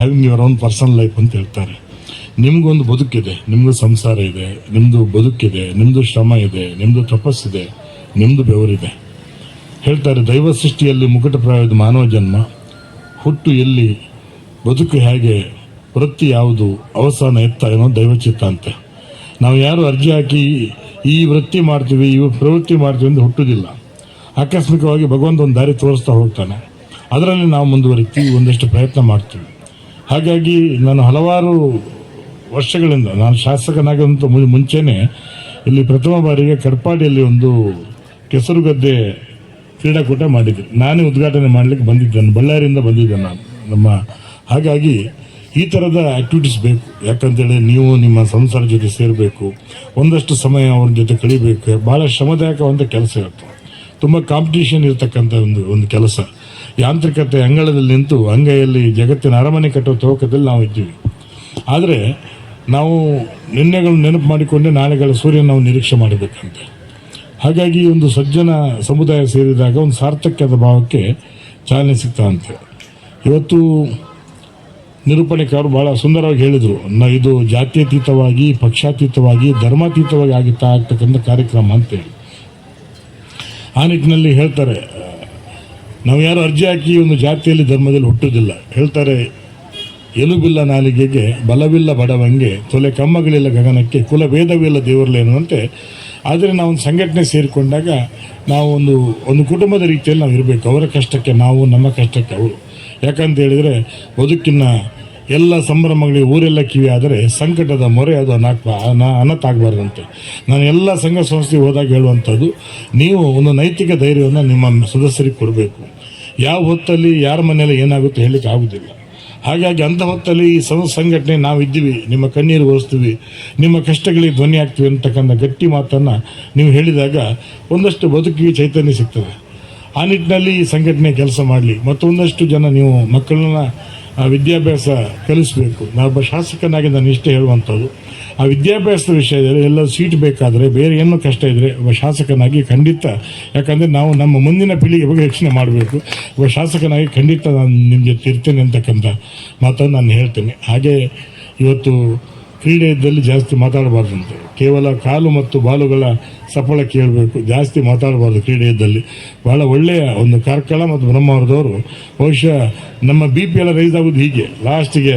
Having your own personal life ಅಂತ ಹೇಳ್ತಾರೆ. ನಿಮ್ಗೊಂದು ಬದುಕಿದೆ ನಿಮ್ಮದು ಸಂಸಾರ ಇದೆ ನಿಮ್ಮದು ಬದುಕಿದೆ ನಿಮ್ಮದು ಶ್ರಮ ಇದೆ ನಿಮ್ಮದು ತಪಸ್ಸಿದೆ ನಿಮ್ಮದು ಬೆವರಿದೆ. ಹೇಳ್ತಾರೆ, ದೈವ ಸೃಷ್ಟಿಯಲ್ಲಿ ಮುಕುಟ ಪ್ರಾಯದ ಮಾನವ ಜನ್ಮ. ಹುಟ್ಟು ಎಲ್ಲಿ, ಬದುಕು ಹೇಗೆ, ವೃತ್ತಿ ಯಾವುದು, ಅವಸಾನ ಎತ್ತ ಏನೋ ದೈವಚಿತ್ತ ಅಂತ. ನಾವು ಯಾರು ಅರ್ಜಿ ಹಾಕಿ ಈ ವೃತ್ತಿ ಮಾಡ್ತೀವಿ, ಈ ಪ್ರವೃತ್ತಿ ಮಾಡ್ತೀವಿ ಅಂತ ಹುಟ್ಟುವುದಿಲ್ಲ. ಆಕಸ್ಮಿಕವಾಗಿ ಭಗವಂತ ಒಂದು ದಾರಿ ತೋರಿಸ್ತಾ ಹೋಗ್ತಾನೆ. ಅದರಲ್ಲಿ ನಾವು ಮುಂದುವರಿತೀವಿ, ಒಂದಷ್ಟು ಪ್ರಯತ್ನ ಮಾಡ್ತೀವಿ. ಹಾಗಾಗಿ ನಾನು ಹಲವಾರು ವರ್ಷಗಳಿಂದ ನಾನು ಶಾಸಕನಾಗಂತ ಮುಂಚೆನೆ ಇಲ್ಲಿ ಪ್ರಥಮ ಬಾರಿಗೆ ಕಡ್ಪಾಡಿಯಲ್ಲಿ ಒಂದು ಕೆಸರುಗದ್ದೆ ಕ್ರೀಡಾಕೂಟ ಮಾಡಿದ್ದೆ. ನಾನೇ ಉದ್ಘಾಟನೆ ಮಾಡಲಿಕ್ಕೆ ಬಂದಿದ್ದೇನೆ ಬಳ್ಳಾರಿಯಿಂದ ಬಂದಿದ್ದೆ ನಾನು. ನಮ್ಮ, ಹಾಗಾಗಿ ಈ ಥರದ ಆ್ಯಕ್ಟಿವಿಟೀಸ್ ಬೇಕು. ಯಾಕಂತೇಳಿ ನೀವು ನಿಮ್ಮ ಸಂಸಾರ ಜೊತೆ ಸೇರಬೇಕು. ಒಂದಷ್ಟು ಸಮಯ ಅವ್ರ ಜೊತೆ ಕಳಿಬೇಕು. ಭಾಳ ಶ್ರಮದಾಯಕವಂತ ಕೆಲಸ ಇರುತ್ತೆ. ತುಂಬ ಕಾಂಪಿಟೇಷನ್ ಇರತಕ್ಕಂಥ ಒಂದು ಒಂದು ಕೆಲಸ. ಯಾಂತ್ರಿಕತೆ ಅಂಗಳದಲ್ಲಿ ನಿಂತು ಅಂಗೈಯಲ್ಲಿ ಜಗತ್ತಿನ ಅರಮನೆ ಕಟ್ಟುವ ತೋಕದಲ್ಲಿ ನಾವು ಇದ್ದೀವಿ. ಆದರೆ ನಾವು ನಿನ್ನೆಗಳು ನೆನಪು ಮಾಡಿಕೊಂಡೆ, ನಾಳೆಗಳ ಸೂರ್ಯನ ನಾವು ನಿರೀಕ್ಷೆ ಮಾಡಬೇಕಂತೆ ಹಾಗಾಗಿ ಒಂದು ಸಜ್ಜನ ಸಮುದಾಯ ಸೇರಿದಾಗ ಒಂದು ಸಾರ್ಥಕ್ಯದ ಭಾವಕ್ಕೆ ಚಾಲನೆ ಸಿಗ್ತದಂತೆ. ಇವತ್ತು ನಿರೂಪಣೆಕಾರರು ಬಹಳ ಸುಂದರವಾಗಿ ಹೇಳಿದರು, ನ ಇದು ಜಾತ್ಯತೀತವಾಗಿ, ಪಕ್ಷಾತೀತವಾಗಿ, ಧರ್ಮಾತೀತವಾಗಿ ಆಗುತ್ತಾ ಆಗ್ತಕ್ಕಂಥ ಕಾರ್ಯಕ್ರಮ ಅಂತೇಳಿ. ಆ ನಿಟ್ಟಿನಲ್ಲಿ ಹೇಳ್ತಾರೆ ನಾವು ಯಾರು ಅರ್ಜಿ ಹಾಕಿ ಒಂದು ಜಾತಿಯಲ್ಲಿ ಧರ್ಮದಲ್ಲಿ ಹುಟ್ಟುವುದಿಲ್ಲ. ಹೇಳ್ತಾರೆ, ಎಲುಬಿಲ್ಲ ನಾಲಿಗೆಗೆ, ಬಲವಿಲ್ಲ ಬಡವಂಗೆ, ತೊಲೆ ಕಮ್ಮಗಳಿಲ್ಲ ಗಗನಕ್ಕೆ ಕುಲ ಭೇದವಿಲ್ಲ ದೇವರಲ್ಲ ಎನ್ನುವಂತೆ. ಆದರೆ ನಾವು ಒಂದು ಸಂಘಟನೆ ಸೇರಿಕೊಂಡಾಗ ನಾವು ಒಂದು ಒಂದು ಕುಟುಂಬದ ರೀತಿಯಲ್ಲಿ ನಾವು ಇರಬೇಕು. ಅವರ ಕಷ್ಟಕ್ಕೆ, ನಾವು ನಮ್ಮ ಕಷ್ಟಕ್ಕೆ, ಅವರು. ಯಾಕಂತ ಹೇಳಿದರೆ, ಬದುಕಿನ ಎಲ್ಲ ಸಂಭ್ರಮಗಳಿಗೆ ಊರೆಲ್ಲ ಕಿವಿ ಆದರೆ ಸಂಕಟದ ಮೊರೆ ಅದು ಅನಾಕ್ ಅನತ್ ಆಗಬಾರ್ದಂತೆ ನಾನು ಎಲ್ಲ ಸಂಘ ಸಂಸ್ಥೆಗೆ ಹೋದಾಗ ಹೇಳುವಂಥದ್ದು, ನೀವು ಒಂದು ನೈತಿಕ ಧೈರ್ಯವನ್ನು ನಿಮ್ಮ ಸದಸ್ಯರಿಗೆ ಕೊಡಬೇಕು. ಯಾವ ಹೊತ್ತಲ್ಲಿ, ಯಾರ ಮನೆಯಲ್ಲಿ ಏನಾಗುತ್ತೆ ಹೇಳಲಿಕ್ಕೆ ಆಗುವುದಿಲ್ಲ. ಹಾಗಾಗಿ ಅಂಥ ಹೊತ್ತಲ್ಲಿ ಈ ಸಂ, ಸಂಘಟನೆ ನಾವು ಇದ್ದೀವಿ, ನಿಮ್ಮ ಕಣ್ಣೀರು ಒರೆಸ್ತೀವಿ, ನಿಮ್ಮ ಕಷ್ಟಗಳಿಗೆ ಧ್ವನಿ ಆಗ್ತೀವಿ ಅಂತಕ್ಕಂಥ ಗಟ್ಟಿ ಮಾತನ್ನು ನೀವು ಹೇಳಿದಾಗ ಒಂದಷ್ಟು ಬದುಕಿಗೆ ಚೈತನ್ಯ ಸಿಗ್ತದೆ. ಆ ನಿಟ್ಟಿನಲ್ಲಿ ಈ ಸಂಘಟನೆ ಕೆಲಸ ಮಾಡಲಿ, ಮತ್ತೊಂದಷ್ಟು ಜನ ನೀವು ಮಕ್ಕಳನ್ನ ಆ ವಿದ್ಯಾಭ್ಯಾಸ ಕಲಿಸಬೇಕು. ನಾನೊಬ್ಬ ಶಾಸಕನಾಗಿ ನಾನು ಇಷ್ಟೇ ಹೇಳುವಂಥದ್ದು. ಆ ವಿದ್ಯಾಭ್ಯಾಸದ ವಿಷಯದಲ್ಲಿ ಎಲ್ಲ ಸೀಟ್ ಬೇಕಾದರೆ ಬೇರೆ ಏನು ಕಷ್ಟ ಇದ್ದರೆ ಒಬ್ಬ ಶಾಸಕನಾಗಿ ಖಂಡಿತ, ಯಾಕಂದರೆ ನಾವು ನಮ್ಮ ಮುಂದಿನ ಪೀಳಿಗೆ ಬಗ್ಗೆ ಯೋಚನೆ ಮಾಡಬೇಕು. ಒಬ್ಬ ಶಾಸಕನಾಗಿ ಖಂಡಿತ ನಾನು ನಿಮಗೆ ತಿರ್ತೇನೆ ಅಂತಕ್ಕಂಥ ಮಾತನ್ನು ನಾನು ಹೇಳ್ತೇನೆ. ಹಾಗೆ ಇವತ್ತು ಕ್ರೀಡೆಯಲ್ಲಿ ಜಾಸ್ತಿ ಮಾತಾಡಬಾರ್ದಂತೆ ಕೇವಲ ಕಾಲು ಮತ್ತು ಬಾಲುಗಳ ಸಫಲ ಕೇಳಬೇಕು. ಜಾಸ್ತಿ ಮಾತಾಡಬಾರ್ದು ಕ್ರೀಡೆಯಲ್ಲಿ. ಭಾಳ ಒಳ್ಳೆಯ ಒಂದು ಕಾರ್ಕಳ ಮತ್ತು ಬ್ರಹ್ಮಾವರದವರು. ಬಹುಶಃ ನಮ್ಮ ಬಿ ಪಿ ಎಲ್ಲ ರೈಸ್ ಆಗೋದು ಹೀಗೆ. ಲಾಸ್ಟಿಗೆ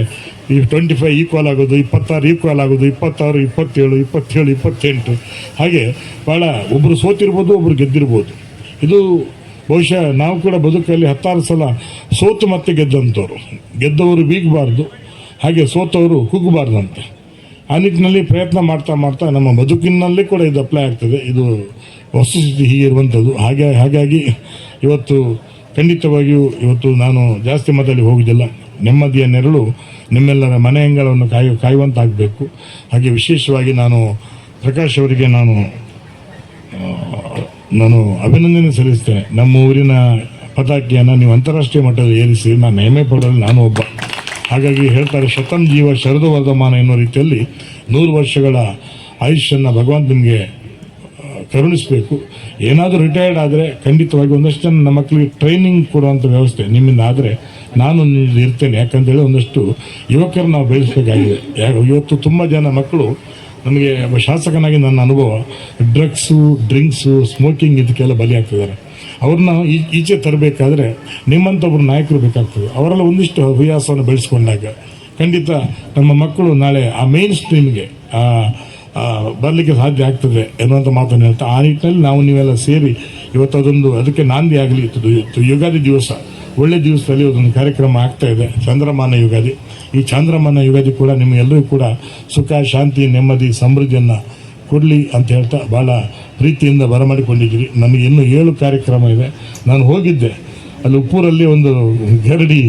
ಈ ಟ್ವೆಂಟಿ ಫೈವ್ ಈಕ್ವಲ್ ಆಗೋದು, ಇಪ್ಪತ್ತಾರು ಈಕ್ವಲ್ ಆಗೋದು, ಇಪ್ಪತ್ತಾರು, ಇಪ್ಪತ್ತೇಳು ಇಪ್ಪತ್ತೇಳು, ಇಪ್ಪತ್ತೆಂಟು. ಹಾಗೆ ಭಾಳ ಒಬ್ಬರು ಸೋತಿರ್ಬೋದು ಒಬ್ಬರು ಗೆದ್ದಿರ್ಬೋದು. ಇದು ಬಹುಶಃ ನಾವು ಕೂಡ ಬದುಕಲ್ಲಿ ಹತ್ತಾರು ಸಲ ಸೋತು ಮತ್ತೆ ಗೆದ್ದಂಥವ್ರು ಗೆದ್ದವರು ಬೀಗಬಾರ್ದು. ಹಾಗೆ ಸೋತವರು ಕುಗ್ಗಬಾರ್ದಂತೆ. ಆ ನಿಟ್ಟಿನಲ್ಲಿ ಪ್ರಯತ್ನ ಮಾಡ್ತಾ ಮಾಡ್ತಾ ನಮ್ಮ ಬದುಕಿನಲ್ಲಿ ಕೂಡ ಇದು ಅಪ್ಲೈ ಆಗ್ತದೆ. ಇದು ವಸ್ತುಸ್ಥಿತಿ ಹೀಗೆ ಇರುವಂಥದ್ದು ಹಾಗೆ, ಹಾಗಾಗಿ ಇವತ್ತು ಖಂಡಿತವಾಗಿಯೂ ಇವತ್ತು ನಾನು ಜಾಸ್ತಿ ಮತದಲ್ಲಿ ಹೋಗುವುದಿಲ್ಲ ನೆಮ್ಮದಿಯ ನೆರಳು ನಿಮ್ಮೆಲ್ಲರ ಮನೆ ಅಂಗಳವನ್ನು ಕಾಯು, ಕಾಯುವಂತಾಗಬೇಕು. ಹಾಗೆ ವಿಶೇಷವಾಗಿ ನಾನು ಪ್ರಕಾಶ್ ಅವರಿಗೆ ನಾನು ನಾನು ಅಭಿನಂದನೆ ಸಲ್ಲಿಸ್ತೇನೆ. ನಮ್ಮ ಊರಿನ ಪತಾಕಿಯನ್ನು ನೀವು ಅಂತಾರಾಷ್ಟ್ರೀಯ ಮಟ್ಟದಲ್ಲಿ ಏರಿಸಿ, ನಾನು ಹೆಮ್ಮೆ ಪಡೋದು ನಾನು ಒಬ್ಬ. ಹಾಗಾಗಿ ಹೇಳ್ತಾರೆ ಶತಂ ಜೀವ ಶರದು ವರ್ಧಮಾನ ಎನ್ನುವ ರೀತಿಯಲ್ಲಿ ನೂರು ವರ್ಷಗಳ ಆಯುಷ್ಯನ್ನು ಭಗವಂತ ನಿಮಗೆ ಕರುಣಿಸಬೇಕು. ಏನಾದರೂ ರಿಟೈರ್ಡ್ ಆದರೆ ಖಂಡಿತವಾಗಿ ಒಂದಷ್ಟು ಜನ ನಮ್ಮ ಮಕ್ಕಳಿಗೆ ಟ್ರೈನಿಂಗ್ ಕೊಡುವಂಥ ವ್ಯವಸ್ಥೆ ನಿಮ್ಮಿಂದ ಆದರೆ ನಾನು ಇರ್ತೇನೆ. ಯಾಕಂತೇಳಿ ಒಂದಷ್ಟು ಯುವಕರು ನಾವು ಬೆಳೆಸಬೇಕಾಗಿದೆ. ಯಾಕೆ ಇವತ್ತು ತುಂಬ ಜನ ಮಕ್ಕಳು ನಮಗೆ ಶಾಸಕನಾಗಿ ನನ್ನ ಅನುಭವ ಡ್ರಗ್ಸು ಡ್ರಿಂಕ್ಸು ಸ್ಮೋಕಿಂಗ್ ಇದಕ್ಕೆಲ್ಲ ಬಲಿ ಆಗ್ತಿದ್ದಾರೆ ಅವ್ರನ್ನ ಈಚೆ ತರಬೇಕಾದ್ರೆ ನಿಮ್ಮಂಥೊಬ್ಬರು ನಾಯಕರು ಬೇಕಾಗ್ತದೆ. ಅವರೆಲ್ಲ ಒಂದಿಷ್ಟು ಹವ್ಯಾಸವನ್ನು ಬೆಳೆಸ್ಕೊಂಡಾಗ ಖಂಡಿತ ನಮ್ಮ ಮಕ್ಕಳು ನಾಳೆ ಆ ಮೇನ್ ಸ್ಟ್ರೀಮ್ಗೆ ಬರಲಿಕ್ಕೆ ಸಾಧ್ಯ ಆಗ್ತದೆ ಎನ್ನುವಂಥ ಮಾತನ್ನು ಹೇಳ್ತಾ, ಆ ನಿಟ್ಟಿನಲ್ಲಿ ನಾವು ನೀವೆಲ್ಲ ಸೇರಿ ಇವತ್ತು ಅದೊಂದು, ಅದಕ್ಕೆ ನಾಂದಿ ಆಗಲಿ ಇವತ್ತು ಯುಗಾದಿ ದಿವಸ. ಒಳ್ಳೆ ದಿವಸದಲ್ಲಿ ಅದೊಂದು ಕಾರ್ಯಕ್ರಮ ಆಗ್ತಾ ಇದೆ, ಚಂದ್ರಮಾನ ಯುಗಾದಿ. ಈ ಚಂದ್ರಮಾನ ಯುಗಾದಿ ಕೂಡ ನಿಮಗೆಲ್ಲರಿಗೂ ಕೂಡ ಸುಖ, ಶಾಂತಿ, ನೆಮ್ಮದಿ, ಸಮೃದ್ಧಿಯನ್ನು ಕೊಡಲಿ ಅಂತ ಹೇಳ್ತಾ ಭಾಳ ಪ್ರೀತಿಯಿಂದ ಬರಮಾಡಿಕೊಂಡಿದ್ದೀರಿ. ನಮಗೆ ಇನ್ನೂ ಏಳು ಕಾರ್ಯಕ್ರಮ ಇದೆ. ನಾನು ಹೋಗಿದ್ದೆ. ಅಲ್ಲಿ ಉಪ್ಪೂರಲ್ಲಿ ಒಂದು ಗರಡಿ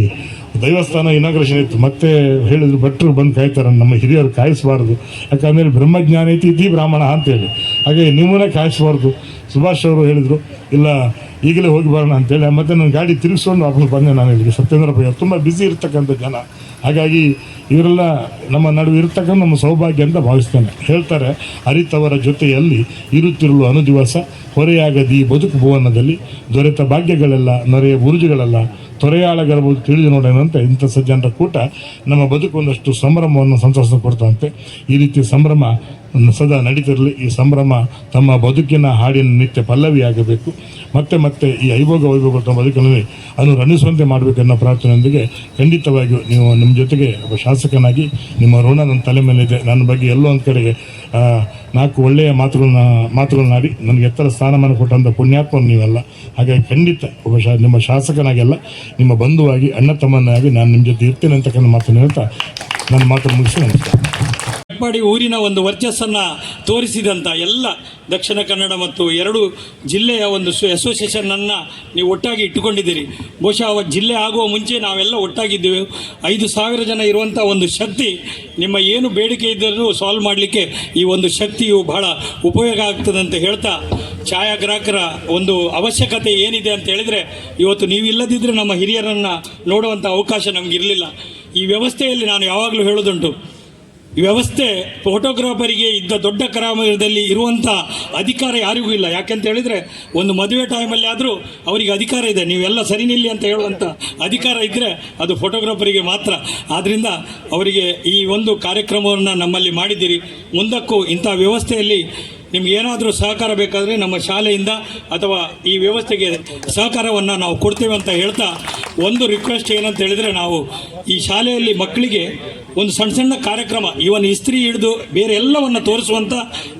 ದೈವಸ್ಥಾನ ಇನಾಗ್ರೇಷನ್ ಇತ್ತು. ಮತ್ತೆ ಹೇಳಿದ್ರು, ಭಟ್ರು ಬಂದು ಕಾಯ್ತಾರೆ, ನಮ್ಮ ಹಿರಿಯರು ಕಾಯಿಸಬಾರ್ದು. ಯಾಕಂದರೆ ಬ್ರಹ್ಮಜ್ಞಾನ ಐತಿ ಇದ್ದೀ ಬ್ರಾಹ್ಮಣ ಅಂತೇಳಿ ಹಾಗೆ ನಿಮ್ಮನ್ನೇ ಕಾಯಿಸಬಾರ್ದು. ಸುಭಾಷ್ ಅವರು ಹೇಳಿದರು, ಇಲ್ಲ ಈಗಲೇ ಹೋಗಿ ಬರೋಣ ಅಂತೇಳಿ ಮತ್ತೆ ನನ್ನ ಗಾಡಿ ತಿರುಗಿಸ್ಕೊಂಡು ವಾಪಸ್ ಬಂದೆ ನಾನು ಇಲ್ಲಿಗೆ. ಸತ್ಯೇಂದ್ರ ಪಯ್ಯ ತುಂಬ ಬ್ಯುಸಿ ಇರ್ತಕ್ಕಂಥ ಜನ. ಹಾಗಾಗಿ ಇವರೆಲ್ಲ ನಮ್ಮ ನಡುವೆ ಇರ್ತಕ್ಕಂಥ ನಮ್ಮ ಸೌಭಾಗ್ಯ ಅಂತ ಭಾವಿಸ್ತೇನೆ. ಹೇಳ್ತಾರೆ ಅರಿತವರ ಜೊತೆಯಲ್ಲಿ ಇರುತ್ತಿರಲು ಅನುದಿವಸ ಹೊರೆಯಾಗದಿ ಬದುಕು ಭುವನದಲ್ಲಿ. ದೊರೆತ ಭಾಗ್ಯಗಳೆಲ್ಲ ನೊರೆಯ ಬುರುಜುಗಳೆಲ್ಲ ತೊರೆಯಾಳಗಿರಬಹುದು ತಿಳಿದು ನೋಡೋಣಂತೆ. ಇಂಥ ಸಜ್ಜನರ ಕೂಟ ನಮ್ಮ ಬದುಕು ಒಂದಷ್ಟು ಸಂಭ್ರಮವನ್ನು ಸಂತೋಷ ಕೊಡ್ತಂತೆ. ಈ ರೀತಿ ಸಂಭ್ರಮ ಸದಾ ನಡೀತಿರಲಿ. ಈ ಸಂಭ್ರಮ ತಮ್ಮ ಬದುಕಿನ ಹಾಡಿನ ನಿತ್ಯ ಪಲ್ಲವಿಯಾಗಬೇಕು. ಮತ್ತೆ ಮತ್ತೆ ಈ ಐಭೋಗ ವೈಭೋಗ ತಮ್ಮ ಬದುಕಿನಲ್ಲಿ ಅದನ್ನು ರಣಿಸುವಂತೆ ಮಾಡಬೇಕೆನ್ನೋ ಪ್ರಾರ್ಥನೆಯೊಂದಿಗೆ ಖಂಡಿತವಾಗಿಯೂ ನೀವು ನಿಮ್ಮ ಜೊತೆಗೆ ಒಬ್ಬ ಶಾಸಕನಾಗಿ ನಿಮ್ಮ ಋಣ ನನ್ನ ತಲೆ ಮೇಲಿದೆ. ನನ್ನ ಬಗ್ಗೆ ಎಲ್ಲೋ ಒಂದು ಕಡೆಗೆ ನಾಲ್ಕು ಒಳ್ಳೆಯ ಮಾತುಗಳನ್ನ ಮಾತುಗಳನ್ನಾಡಿ ನನಗೆ ಎತ್ತರ ಸ್ಥಾನಮಾನ ಕೊಟ್ಟಂಥ ಪುಣ್ಯಾತ್ಮ ನೀವೆಲ್ಲ. ಹಾಗಾಗಿ ಖಂಡಿತ ಒಬ್ಬ ಶಾ, ನಿಮ್ಮ ಶಾಸಕನಾಗೆಲ್ಲ ನಿಮ್ಮ ಬಂಧುವಾಗಿ, ಅಣ್ಣ ತಮ್ಮನಾಗಿ ನಾನು ನಿಮ್ಮ ಜೊತೆ ಇರ್ತೇನೆ ಅಂತಕ್ಕಂಥ ಮಾತನ್ನು ಹೇಳ್ತಾ ನನ್ನ ಮಾತನ್ನು ಮುಗಿಸಿ ನಮಸ್ಕಾರ. ಹೆಪ್ಪಾಡಿ ಊರಿನ ಒಂದು ವರ್ಚಸ್ಸನ್ನು ತೋರಿಸಿದಂಥ ಎಲ್ಲ ದಕ್ಷಿಣ ಕನ್ನಡ ಮತ್ತು ಎರಡು ಜಿಲ್ಲೆಯ ಒಂದು ಅಸೋಸಿಯೇಷನನ್ನು ನೀವು ಒಟ್ಟಾಗಿ ಇಟ್ಟುಕೊಂಡಿದ್ದೀರಿ. ಬಹುಶಃ ಜಿಲ್ಲೆ ಆಗುವ ಮುಂಚೆ ನಾವೆಲ್ಲ ಒಟ್ಟಾಗಿದ್ದೇವೆ. ಐದು ಸಾವಿರ ಜನ ಇರುವಂಥ ಒಂದು ಶಕ್ತಿ ನಿಮ್ಮ ಏನು ಬೇಡಿಕೆ ಇದ್ದರೂ ಸಾಲ್ವ್ ಮಾಡಲಿಕ್ಕೆ ಈ ಒಂದು ಶಕ್ತಿಯು ಬಹಳ ಉಪಯೋಗ ಆಗ್ತದೆ ಅಂತ ಹೇಳ್ತಾ ಛಾಯಾಗ್ರಾಹಕರ ಒಂದು ಅವಶ್ಯಕತೆ ಏನಿದೆ ಅಂತ ಹೇಳಿದರೆ ಇವತ್ತು ನೀವಿಲ್ಲದಿದ್ದರೆ ನಮ್ಮ ಹಿರಿಯರನ್ನು ನೋಡುವಂಥ ಅವಕಾಶ ನಮಗಿರಲಿಲ್ಲ. ಈ ವ್ಯವಸ್ಥೆಯಲ್ಲಿ ನಾನು ಯಾವಾಗಲೂ ಹೇಳೋದುಂಟು ವ್ಯವಸ್ಥೆ ಫೋಟೋಗ್ರಾಫರಿಗೆ ಇದ್ದ ದೊಡ್ಡ ಕರಾಮದಲ್ಲಿ ಇರುವಂಥ ಅಧಿಕಾರ ಯಾರಿಗೂ ಇಲ್ಲ. ಯಾಕೆಂತ ಹೇಳಿದರೆ ಒಂದು ಮದುವೆ ಟೈಮಲ್ಲಿ ಆದರೂ ಅವರಿಗೆ ಅಧಿಕಾರ ಇದೆ. ನೀವೆಲ್ಲ ಸರಿ ನಿಲ್ಲಿ ಅಂತ ಹೇಳುವಂಥ ಅಧಿಕಾರ ಇದ್ದರೆ ಅದು ಫೋಟೋಗ್ರಾಫರಿಗೆ ಮಾತ್ರ. ಆದ್ದರಿಂದ ಅವರಿಗೆ ಈ ಒಂದು ಕಾರ್ಯಕ್ರಮವನ್ನು ನಮ್ಮಲ್ಲಿ ಮಾಡಿದ್ದೀರಿ. ಮುಂದಕ್ಕೂ ಇಂಥ ವ್ಯವಸ್ಥೆಯಲ್ಲಿ ನಿಮ್ಗೆ ಏನಾದರೂ ಸಹಕಾರ ಬೇಕಾದರೆ ನಮ್ಮ ಶಾಲೆಯಿಂದ ಅಥವಾ ಈ ವ್ಯವಸ್ಥೆಗೆ ಸಹಕಾರವನ್ನು ನಾವು ಕೊಡ್ತೇವೆ ಅಂತ ಹೇಳ್ತಾ ಒಂದು ರಿಕ್ವೆಸ್ಟ್ ಏನಂತ ಹೇಳಿದರೆ ನಾವು ಈ ಶಾಲೆಯಲ್ಲಿ ಮಕ್ಕಳಿಗೆ ಒಂದು ಸಣ್ಣ ಸಣ್ಣ ಕಾರ್ಯಕ್ರಮ, ಇವನ್ ಇಸ್ತ್ರಿ ಹಿಡಿದು ಬೇರೆ ಎಲ್ಲವನ್ನು ತೋರಿಸುವಂಥ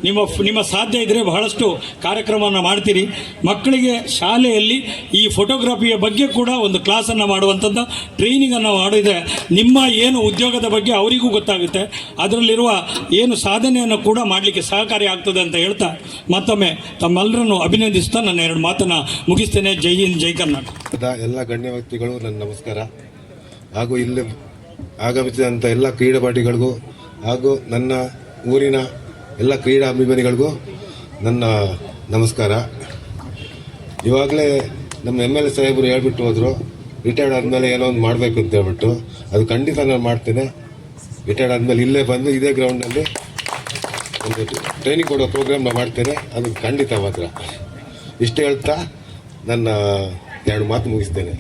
ನಿಮ್ಮ ನಿಮ್ಮ ಸಾಧ್ಯ ಇದ್ದರೆ ಬಹಳಷ್ಟು ಕಾರ್ಯಕ್ರಮವನ್ನು ಮಾಡ್ತೀರಿ. ಮಕ್ಕಳಿಗೆ ಶಾಲೆಯಲ್ಲಿ ಈ ಫೋಟೋಗ್ರಫಿಯ ಬಗ್ಗೆ ಕೂಡ ಒಂದು ಕ್ಲಾಸನ್ನು ಮಾಡುವಂಥದ್ದು ಟ್ರೈನಿಂಗನ್ನು ಮಾಡಿದರೆ ನಿಮ್ಮ ಏನು ಉದ್ಯೋಗದ ಬಗ್ಗೆ ಅವರಿಗೂ ಗೊತ್ತಾಗುತ್ತೆ. ಅದರಲ್ಲಿರುವ ಏನು ಸಾಧನೆಯನ್ನು ಕೂಡ ಮಾಡಲಿಕ್ಕೆ ಸಹಕಾರಿ ಆಗ್ತದೆ ಅಂತ ಹೇಳ್ತಾ ಮತ್ತೊಮ್ಮೆ ತಮ್ಮೆಲ್ಲರನ್ನು ಅಭಿನಂದಿಸ್ತಾ ನನ್ನ ಎರಡು ಮಾತನ್ನು ಮುಗಿಸ್ತೇನೆ. ಜೈ ಹಿಂದ್, ಜೈ ಕರ್ನಾಟಕ. ಎಲ್ಲ ಗಣ್ಯ ವ್ಯಕ್ತಿಗಳು, ನನ್ನ ನಮಸ್ಕಾರ. ಹಾಗೂ ಇಲ್ಲಿ ಆಗಮಿಸಿದಂಥ ಎಲ್ಲ ಕ್ರೀಡಾಪಟುಗಳಿಗೂ ಹಾಗೂ ನನ್ನ ಊರಿನ ಎಲ್ಲ ಕ್ರೀಡಾ ಅಭಿಮಾನಿಗಳಿಗೂ ನನ್ನ ನಮಸ್ಕಾರ. ಇವಾಗಲೇ ನಮ್ಮ ಎಂ ಎಲ್ ಎ ಸಾಹೇಬರು ಹೇಳ್ಬಿಟ್ಟು ಹೋದರು ರಿಟೈರ್ಡ್ ಆದಮೇಲೆ ಏನೋ ಒಂದು ಮಾಡಬೇಕು ಅಂತ ಹೇಳ್ಬಿಟ್ಟು. ಅದು ಖಂಡಿತ ನಾನು ಮಾಡ್ತೇನೆ. ರಿಟೈರ್ಡ್ ಆದಮೇಲೆ ಇಲ್ಲೇ ಬಂದು ಇದೇ ಗ್ರೌಂಡಲ್ಲಿ ಒಂದು ಟ್ರೈನಿಂಗ್ ಕೊಡೋ ಪ್ರೋಗ್ರಾಮ್ನ ಮಾಡ್ತೇನೆ. ಅದು ಖಂಡಿತ ಮಾತ್ರ. ಇಷ್ಟು ಹೇಳ್ತಾ ನನ್ನ ಎರಡು ಮಾತು ಮುಗಿಸ್ತೇನೆ.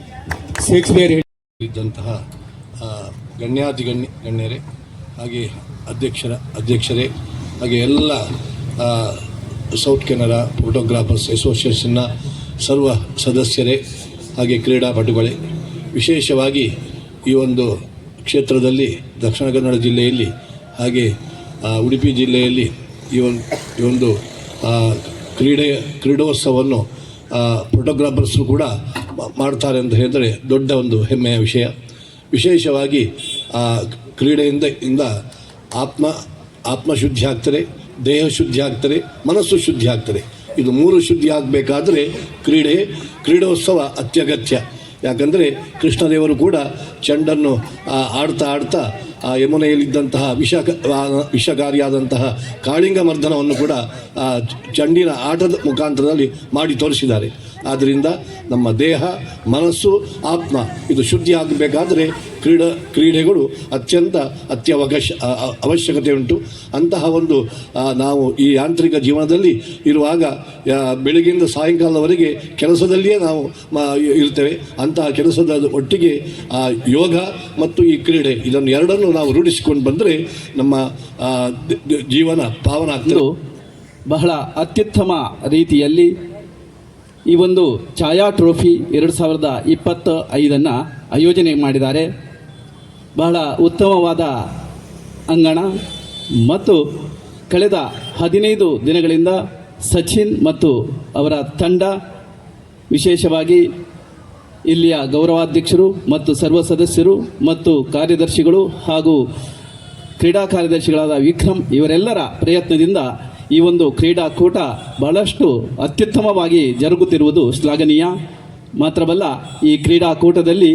ಶೇಕ್ಸ್ಪಿಯರ್ ಇದ್ದಂತಹ ಗಣ್ಯಾತಿ ಗಣ್ಯ ಗಣ್ಯರೇ, ಹಾಗೆ ಅಧ್ಯಕ್ಷರ, ಅಧ್ಯಕ್ಷರೇ, ಹಾಗೆ ಎಲ್ಲ ಸೌತ್ ಕೆನರಾ ಫೋಟೋಗ್ರಾಫರ್ಸ್ ಅಸೋಸಿಯೇಷನ್ನ ಸರ್ವ ಸದಸ್ಯರೇ, ಹಾಗೆ ಕ್ರೀಡಾಪಟುಗಳೇ ವಿಶೇಷವಾಗಿ ಈ ಒಂದು ಕ್ಷೇತ್ರದಲ್ಲಿ ದಕ್ಷಿಣ ಕನ್ನಡ ಜಿಲ್ಲೆಯಲ್ಲಿ, ಹಾಗೆ ಉಡುಪಿ ಜಿಲ್ಲೆಯಲ್ಲಿ ಈ ಒಂದು ಈ ಒಂದು ಕ್ರೀಡೆ, ಕ್ರೀಡೋತ್ಸವವನ್ನು ಫೋಟೋಗ್ರಾಫರ್ಸು ಕೂಡ ಮಾಡ್ತಾರೆ ಅಂತ ಹೇಳಿದರೆ ದೊಡ್ಡ ಒಂದು ಹೆಮ್ಮೆಯ ವಿಷಯ. ವಿಶೇಷವಾಗಿ ಕ್ರೀಡೆಯಿಂದ, ಇಂದ ಆತ್ಮ, ಆತ್ಮಶುದ್ಧಿ ಆಗ್ತದೆ, ದೇಹ ಶುದ್ಧಿ ಆಗ್ತದೆ, ಮನಸ್ಸು ಶುದ್ಧಿ ಆಗ್ತದೆ. ಇದು ಮೂರು ಶುದ್ಧಿ ಆಗಬೇಕಾದ್ರೆ ಕ್ರೀಡೆ, ಕ್ರೀಡೋತ್ಸವ ಅತ್ಯಗತ್ಯ. ಯಾಕಂದರೆ ಕೃಷ್ಣದೇವರು ಕೂಡ ಚೆಂಡನ್ನು ಆಡ್ತಾ ಆಡ್ತಾ ಆ ಯಮುನೆಯಲ್ಲಿದ್ದಂತಹ ವಿಷ ವಿಷಕಾರಿಯಾದಂತಹ ಕಾಳಿಂಗ ಮರ್ದನವನ್ನು ಕೂಡ ಚಂಡಿನ ಆಟದ ಮುಖಾಂತರದಲ್ಲಿ ಮಾಡಿ ತೋರಿಸಿದ್ದಾರೆ. ಆದ್ದರಿಂದ ನಮ್ಮ ದೇಹ ಮನಸ್ಸು ಆತ್ಮ ಇದು ಶುದ್ಧಿ ಆಗಬೇಕಾದರೆ ಕ್ರೀಡಾ ಕ್ರೀಡೆಗಳು ಅತ್ಯಂತ ಅತ್ಯವಕಾಶ ಅವಶ್ಯಕತೆ ಉಂಟು. ಅಂತಹ ಒಂದು ನಾವು ಈ ಯಾಂತ್ರಿಕ ಜೀವನದಲ್ಲಿ ಇರುವಾಗ ಬೆಳಗ್ಗೆಯಿಂದ ಸಾಯಂಕಾಲದವರೆಗೆ ಕೆಲಸದಲ್ಲಿಯೇ ನಾವು ಇರ್ತೇವೆ. ಅಂತಹ ಕೆಲಸದ ಒಟ್ಟಿಗೆ ಆ, ಯೋಗ ಮತ್ತು ಈ ಕ್ರೀಡೆ ಇದನ್ನು ಎರಡನ್ನು ನಾವು ರೂಢಿಸಿಕೊಂಡು ಬಂದರೆ ನಮ್ಮ ಜೀವನ ಪಾವನ ಬಹಳ ಅತ್ಯುತ್ತಮ ರೀತಿಯಲ್ಲಿ ಈ ಒಂದು ಛಾಯಾ ಟ್ರೋಫಿ ಎರಡು ಸಾವಿರದ ಇಪ್ಪತ್ತ ಐದನ್ನು ಆಯೋಜನೆ ಮಾಡಿದ್ದಾರೆ. ಬಹಳ ಉತ್ತಮವಾದ ಅಂಗಣ ಮತ್ತು ಕಳೆದ ಹದಿನೈದು ದಿನಗಳಿಂದ ಸಚಿನ್ ಮತ್ತು ಅವರ ತಂಡ ವಿಶೇಷವಾಗಿ ಇಲ್ಲಿಯ ಗೌರವಾಧ್ಯಕ್ಷರು ಮತ್ತು ಸರ್ವ ಸದಸ್ಯರು ಮತ್ತು ಕಾರ್ಯದರ್ಶಿಗಳು ಹಾಗೂ ಕ್ರೀಡಾ ಕಾರ್ಯದರ್ಶಿಗಳಾದ ವಿಕ್ರಮ್ ಇವರೆಲ್ಲರ ಪ್ರಯತ್ನದಿಂದ ಈ ಒಂದು ಕ್ರೀಡಾಕೂಟ ಬಹಳಷ್ಟು ಅತ್ಯುತ್ತಮವಾಗಿ ಜರುಗುತ್ತಿರುವುದು ಶ್ಲಾಘನೀಯ. ಮಾತ್ರವಲ್ಲ, ಈ ಕ್ರೀಡಾಕೂಟದಲ್ಲಿ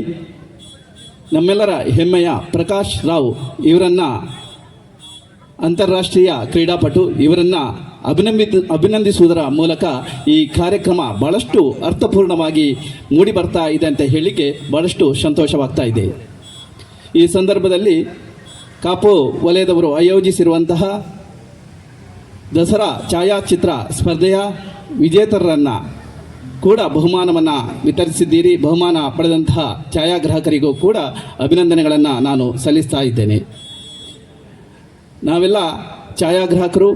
ನಮ್ಮೆಲ್ಲರ ಹೆಮ್ಮೆಯ ಪ್ರಕಾಶ್ ರಾವ್ ಇವರನ್ನು ಅಂತಾರಾಷ್ಟ್ರೀಯ ಕ್ರೀಡಾಪಟು ಇವರನ್ನು ಅಭಿನಂದಿತ, ಅಭಿನಂದಿಸುವುದರ ಮೂಲಕ ಈ ಕಾರ್ಯಕ್ರಮ ಬಹಳಷ್ಟು ಅರ್ಥಪೂರ್ಣವಾಗಿ ಮೂಡಿ ಬರ್ತಾ ಇದೆ ಅಂತ ಹೇಳಿಕೆ ಬಹಳಷ್ಟು ಸಂತೋಷವಾಗ್ತಾ ಇದೆ. ಈ ಸಂದರ್ಭದಲ್ಲಿ ಕಾಪು ವಲಯದವರು ಆಯೋಜಿಸಿರುವಂತಹ ದಸರಾ ಛಾಯಾಚಿತ್ರ ಸ್ಪರ್ಧೆಯ ವಿಜೇತರನ್ನು ಕೂಡ ಬಹುಮಾನವನ್ನು ವಿತರಿಸಿದ್ದೀರಿ. ಬಹುಮಾನ ಪಡೆದಂತಹ ಛಾಯಾಗ್ರಾಹಕರಿಗೂ ಕೂಡ ಅಭಿನಂದನೆಗಳನ್ನು ನಾನು ಸಲ್ಲಿಸ್ತಾ ಇದ್ದೇನೆ. ನಾವೆಲ್ಲ ಛಾಯಾಗ್ರಾಹಕರು,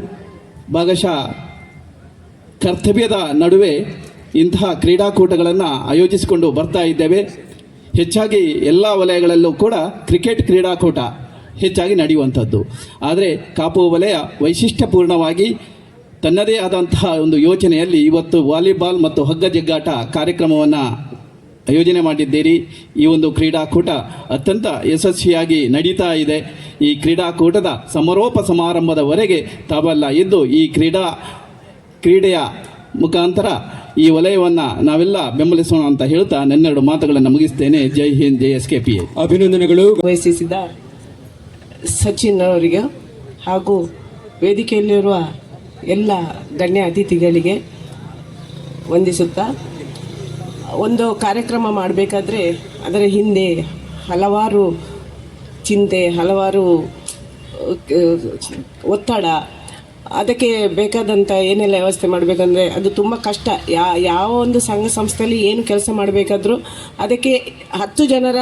ಭಾಗಶಃ ಕರ್ತವ್ಯದ ನಡುವೆ ಇಂತಹ ಕ್ರೀಡಾಕೂಟಗಳನ್ನು ಆಯೋಜಿಸಿಕೊಂಡು ಬರ್ತಾ ಇದ್ದೇವೆ. ಹೆಚ್ಚಾಗಿ ಎಲ್ಲ ವಲಯಗಳಲ್ಲೂ ಕೂಡ ಕ್ರಿಕೆಟ್ ಕ್ರೀಡಾಕೂಟ ಹೆಚ್ಚಾಗಿ ನಡೆಯುವಂಥದ್ದು. ಆದರೆ ಕಾಪು ವಲಯ ವೈಶಿಷ್ಟ್ಯಪೂರ್ಣವಾಗಿ ತನ್ನದೇ ಆದಂತಹ ಒಂದು ಯೋಚನೆಯಲ್ಲಿ ಇವತ್ತು ವಾಲಿಬಾಲ್ ಮತ್ತು ಹಗ್ಗ ಜಗ್ಗಾಟ ಕಾರ್ಯಕ್ರಮವನ್ನು ಆಯೋಜನೆ ಮಾಡಿದ್ದೀರಿ. ಈ ಒಂದು ಕ್ರೀಡಾಕೂಟ ಅತ್ಯಂತ ಯಶಸ್ವಿಯಾಗಿ ನಡೀತಾ ಇದೆ. ಈ ಕ್ರೀಡಾಕೂಟದ ಸಮಾರೋಪ ಸಮಾರಂಭದವರೆಗೆ ತಾವೆಲ್ಲ ಇದ್ದು ಈ ಕ್ರೀಡಾ ಕ್ರೀಡೆಯ ಮುಖಾಂತರ ಈ ವಲಯವನ್ನು ನಾವೆಲ್ಲ ಬೆಂಬಲಿಸೋಣ ಅಂತ ಹೇಳ್ತಾ ನನ್ನೆರಡು ಮಾತುಗಳನ್ನು ಮುಗಿಸ್ತೇನೆ. Jai Hind Jai S K P A. ಅಭಿನಂದನೆಗಳು. ವಹಿಸಿದ ಸಚಿನ್ ಅವರಿಗೆ ಹಾಗೂ ವೇದಿಕೆಯಲ್ಲಿರುವ ಎಲ್ಲ ಗಣ್ಯ ಅತಿಥಿಗಳಿಗೆ ವಂದಿಸುತ್ತಾ ಒಂದು ಕಾರ್ಯಕ್ರಮ ಮಾಡಬೇಕಾದ್ರೆ ಅದರ ಹಿಂದೆ ಹಲವಾರು ಚಿಂತೆ, ಹಲವಾರು ಒತ್ತಡ, ಅದಕ್ಕೆ ಬೇಕಾದಂಥ ಏನೆಲ್ಲ ವ್ಯವಸ್ಥೆ ಮಾಡಬೇಕಂದ್ರೆ ಅದು ತುಂಬ ಕಷ್ಟ. ಯಾವ ಒಂದು ಸಂಘ ಸಂಸ್ಥೆಯಲ್ಲಿ ಏನು ಕೆಲಸ ಮಾಡಬೇಕಾದ್ರೂ ಅದಕ್ಕೆ ಹತ್ತು ಜನರ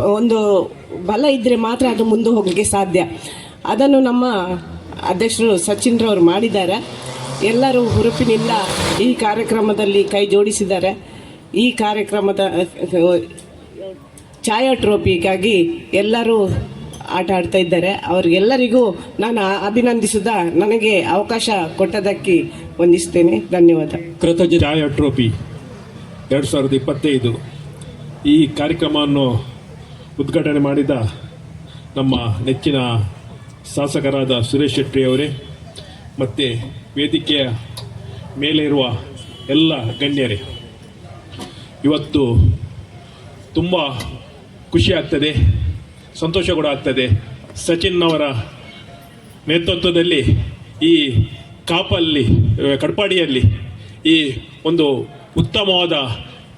ಒಂದು ಬಲ ಇದ್ದರೆ ಮಾತ್ರ ಅದು ಮುಂದೆ ಹೋಗಲಿಕ್ಕೆ ಸಾಧ್ಯ. ಅದನ್ನು ನಮ್ಮ ಅಧ್ಯಕ್ಷರು ಸಚಿನ್ರವರು ಮಾಡಿದ್ದಾರೆ. ಎಲ್ಲರೂ ಹುರುಪಿನಿಂದ ಈ ಕಾರ್ಯಕ್ರಮದಲ್ಲಿ ಕೈ ಜೋಡಿಸಿದ್ದಾರೆ. ಈ ಕಾರ್ಯಕ್ರಮದ, ಛಾಯಾ ಟ್ರೋಫಿಗಾಗಿ ಎಲ್ಲರೂ ಆಟ ಆಡ್ತಾ ಇದ್ದಾರೆ. ಅವ್ರಿಗೆಲ್ಲರಿಗೂ ನಾನು ಅಭಿನಂದಿಸಿದ ನನಗೆ ಅವಕಾಶ ಕೊಟ್ಟದಕ್ಕೆ ವಂದಿಸ್ತೇನೆ ಧನ್ಯವಾದ. ಕೃತಜ್ಞ ಛಾಯಾ ಟ್ರೋಫಿ. ಎರಡು ಸಾವಿರದ ಇಪ್ಪತ್ತೈದು ಈ ಕಾರ್ಯಕ್ರಮವನ್ನು ಉದ್ಘಾಟನೆ ಮಾಡಿದ ನಮ್ಮ ನೆಚ್ಚಿನ ಶಾಸಕರಾದ ಸುರೇಶ್ ಶೆಟ್ಟಿ ಅವರೇ, ಮತ್ತು ವೇದಿಕೆಯ ಮೇಲೆ ಇರುವ ಎಲ್ಲ ಗಣ್ಯರೇ, ಇವತ್ತು ತುಂಬ ಖುಷಿ ಆಗ್ತದೆ, ಸಂತೋಷ ಕೂಡ ಆಗ್ತದೆ. ಸಚಿನ್ ಅವರ ನೇತೃತ್ವದಲ್ಲಿ ಈ ಕಾಪಲ್ಲಿ, ಕಡ್ಪಾಡಿಯಲ್ಲಿ ಈ ಒಂದು ಉತ್ತಮವಾದ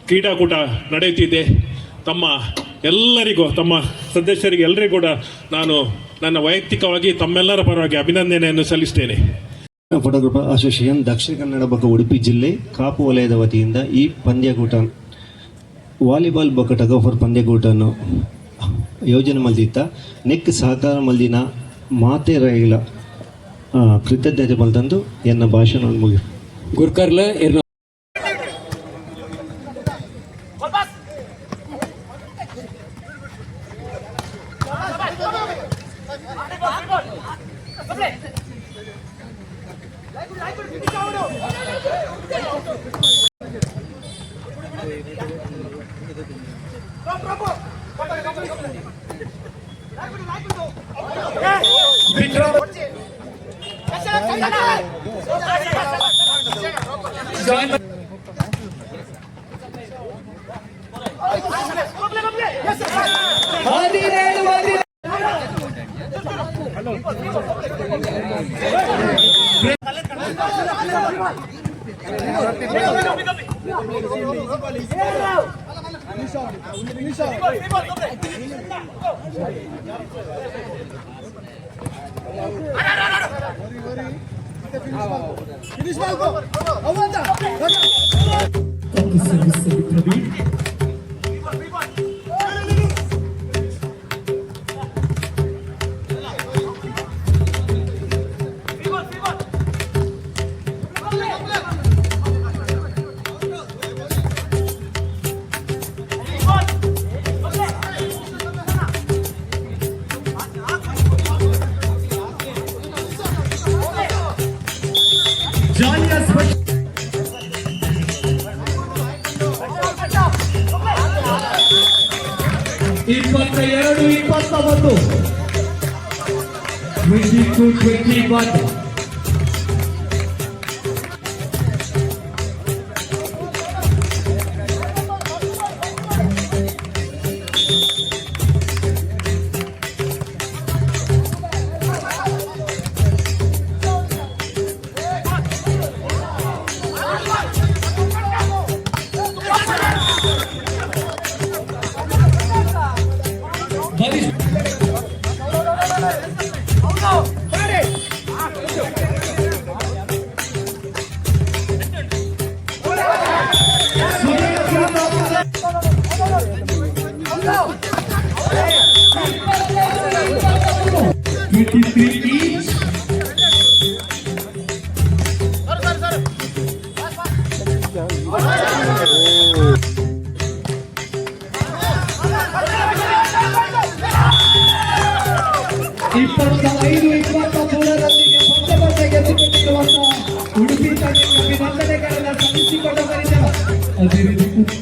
ಕ್ರೀಡಾಕೂಟ ನಡೆಯುತ್ತಿದೆ. ತಮ್ಮ ಎಲ್ಲರಿಗೂ ತಮ್ಮ ಸದಸ್ಯರಿಗೆ ಎಲ್ಲರಿಗೂ ಕೂಡ ನಾನು ನನ್ನ ವೈಯಕ್ತಿಕವಾಗಿ ತಮ್ಮೆಲ್ಲರ ಪರವಾಗಿ ಅಭಿನಂದನೆಯನ್ನು ಸಲ್ಲಿಸ್ತೇನೆ. ಫೋಟೋಗ್ರಾಫರ್ ಅಸೋಸಿಯೇಷನ್ ದಕ್ಷಿಣ ಕನ್ನಡ ಬಗ್ಗೆ ಉಡುಪಿ ಜಿಲ್ಲೆ ಕಾಪು ವಲಯದ ವತಿಯಿಂದ ಈ ಪಂದ್ಯಕೂಟ ವಾಲಿಬಾಲ್ ಬಗ್ಗೆ ಟಗೋಫರ್ ಪಂದ್ಯಕೂಟನ್ನು ಯೋಜನೆ ಮಲ್ದಿತ್ತ. ನೆಕ್ ಸಹಕಾರ ಮಲ್ದಿನ ಮಾತೆ ರೈಲ ಕೃತಜ್ಞತೆ ಮಲ್ದಂದು ಎನ್ನ ಭಾಷಣ ಮುಗಿ ಗುರ್ಕರ್ಲ join పదిహేడు మంది ఫినిష్ బాల్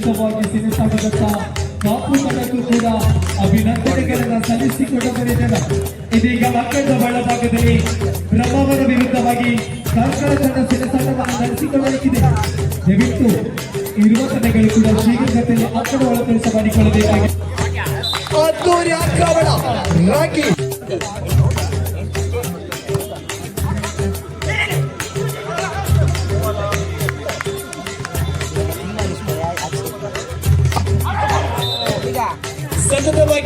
ರೀತಿ ಉತ್ತಮವಾಗಿ ಬಾಪು ಕಾಪು ತಂಡಕ್ಕೂ ಕೂಡ ಅಭಿನಂದನೆಗಳನ್ನು ಸಲ್ಲಿಸಿಕೊಂಡ ಇದೀಗ ಮಕ್ಕಳ ಬಳ್ಳಭಾಗದಲ್ಲಿ ಬ್ರಹ್ಮವರ ವಿರುದ್ಧವಾಗಿ ಸರ್ಕಾರ ತನ್ನ ಸೆಣಸಾಟವನ್ನು ನಡೆಸಿಕೊಳ್ಳಲಿಕ್ಕಿದೆ ದಯವಿಟ್ಟು ಇರುವ ತಂಡಗಳು ಕೂಡ ಶೀಘ್ರಗತಿಯಲ್ಲಿ ಆಕ್ರಮ ಒಳಪಡಿಸ ಮಾಡಿಕೊಳ್ಳಬೇಕಾಗಿದೆ ಅದ್ದೂರಿ ಆಕ್ರಮಣ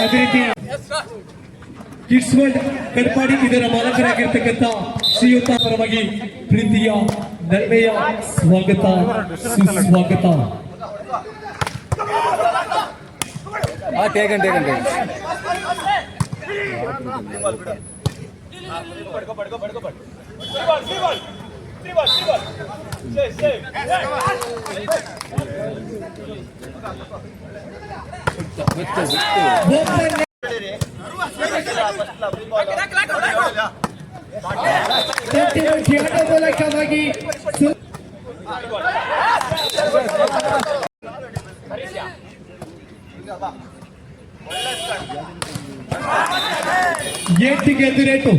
ಅದೇ ರೀತಿ ಕಿಡ್ಸ್ ವರ್ಲ್ಡ್ ಕಡ್ಪಾಡಿ ಇದರ ಮಾಲಕರಾಗಿರ್ತಕ್ಕಂಥ ಶ್ರೀಯುತ ಪರವಾಗಿ ಪ್ರೀತಿಯ ನಲ್ಮೆಯ ಸ್ವಾಗತ ಸುಸ್ವಾಗತ ಒಬ್ಬನೇ ಪ್ರತಿಮೂರ್ತಿ ಆಟ ಮೂಲಕವಾಗಿ ಸು- ಏಟಿಗೆ ಎದುರೇಟು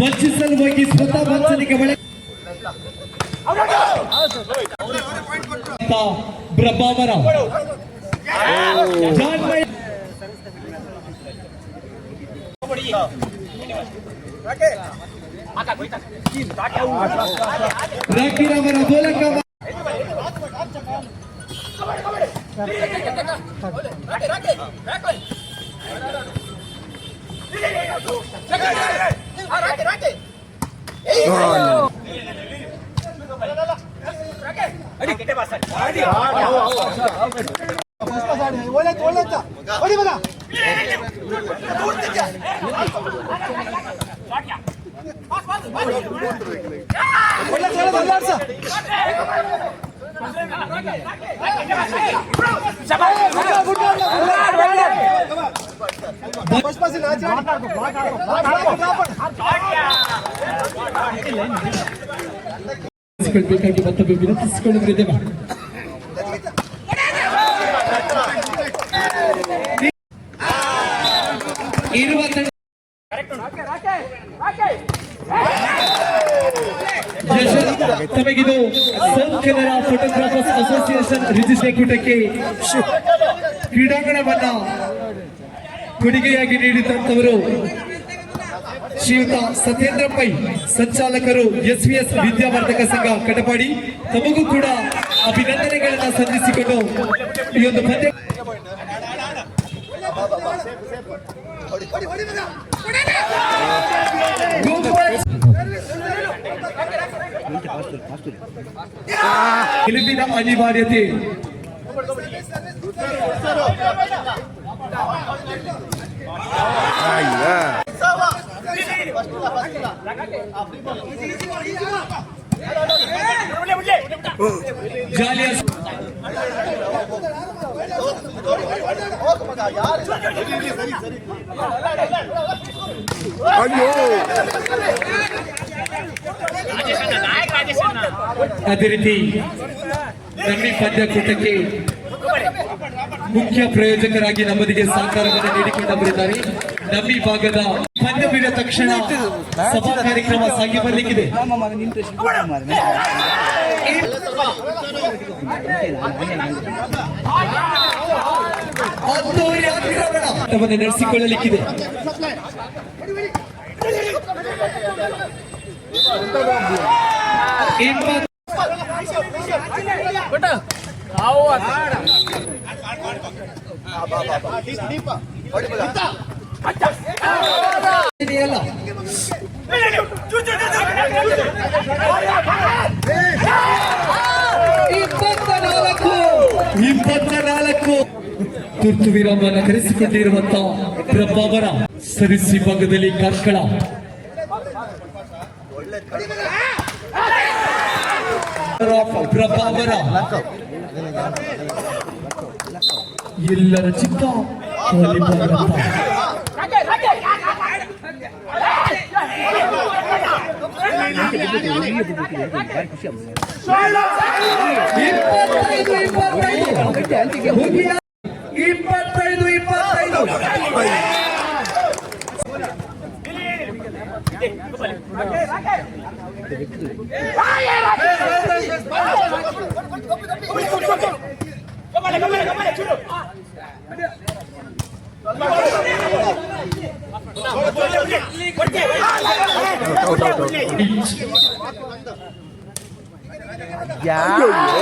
ವಂಚಿಸಲು ಹೋಗಿ ಸ್ವತಃ ವಂಚನೆಗೆ ಒಳ ಬ್ರಹ್ಮಾವರ ಜಾನ್ ಮೈ ರಾಕಿರವರ ಮೂಲಕ ಒಳ್ಳೆ ಒಳ್ಳೆ ಬೇಕಾಗಿ ಮತ್ತೊಮ್ಮೆ ವಿನಂತಿಸಿಕೊಳ್ಳುತ್ತಿದ್ದೇವೆ ತಮಗಿದು ಸೌತ್ ಕೆನರಾ ಫೋಟೋಗ್ರಾಫರ್ಸ್ ಅಸೋಸಿಯೇಷನ್ ರಿಜಿಸ್ಟ್ರೇ ಕೂಟಕ್ಕೆ ಕ್ರೀಡಾಂಗಣವನ್ನ ಕೊಡುಗೆಯಾಗಿ ನೀಡಿದಂತವರು ಶ್ರೀಯುತ Satyendra Pai ಸಂಚಾಲಕರು S V S Vidyavardhaka Sangha Katapadi. ತಮಗೂ ಕೂಡ ಅಭಿನಂದನೆಗಳನ್ನ ಸಲ್ಲಿಸಿಕೊಂಡು ಈ ಒಂದು ಪಂದ್ಯ గెలిపిన అనివార్యత జాలియా అయ్యో ಅದೇ ರೀತಿ ನಮ್ಮಿ ಪಂದ್ಯಕೂಟಕ್ಕೆ ಮುಖ್ಯ ಪ್ರಯೋಜಕರಾಗಿ ನಮ್ಮದಿಗೆ ಸಹಕಾರವನ್ನು ನೀಡಿಕೊಂಡು ಬರುತ್ತಾರೆ ನಮ್ಮಿ ಭಾಗದ ಪಂದ್ಯ ಬಿಡ ತಕ್ಷಣ ಸಭಾ ಕಾರ್ಯಕ್ರಮ ಸಾಗಿ ಬರಲಿಕ್ಕಿದೆ. ನಡೆಸಿಕೊಳ್ಳಲಿಕ್ಕಿದೆ ಇಪ್ಪತ್ತು ನಾಲ್ಕು ಇಪ್ಪತ್ತ ನಾಲ್ಕು ತುರ್ತು ವಿರಾಮವನ್ನು ಕರೆಸಿಕೊಂಡಿರುವಂತ ಪ್ರಭಾವರ ಸರಿಸಿ ಭಾಗದಲ್ಲಿ ಕಾರ್ಕಳ. ಪ್ರಭಾ ಅವರ ಎಲ್ಲರ ಚಿಕ್ಕ ಇಪ್ಪತ್ತೈದು ಇಪ್ಪತ್ತೈದು ಇಪ್ಪತ್ತೈದು. dạ.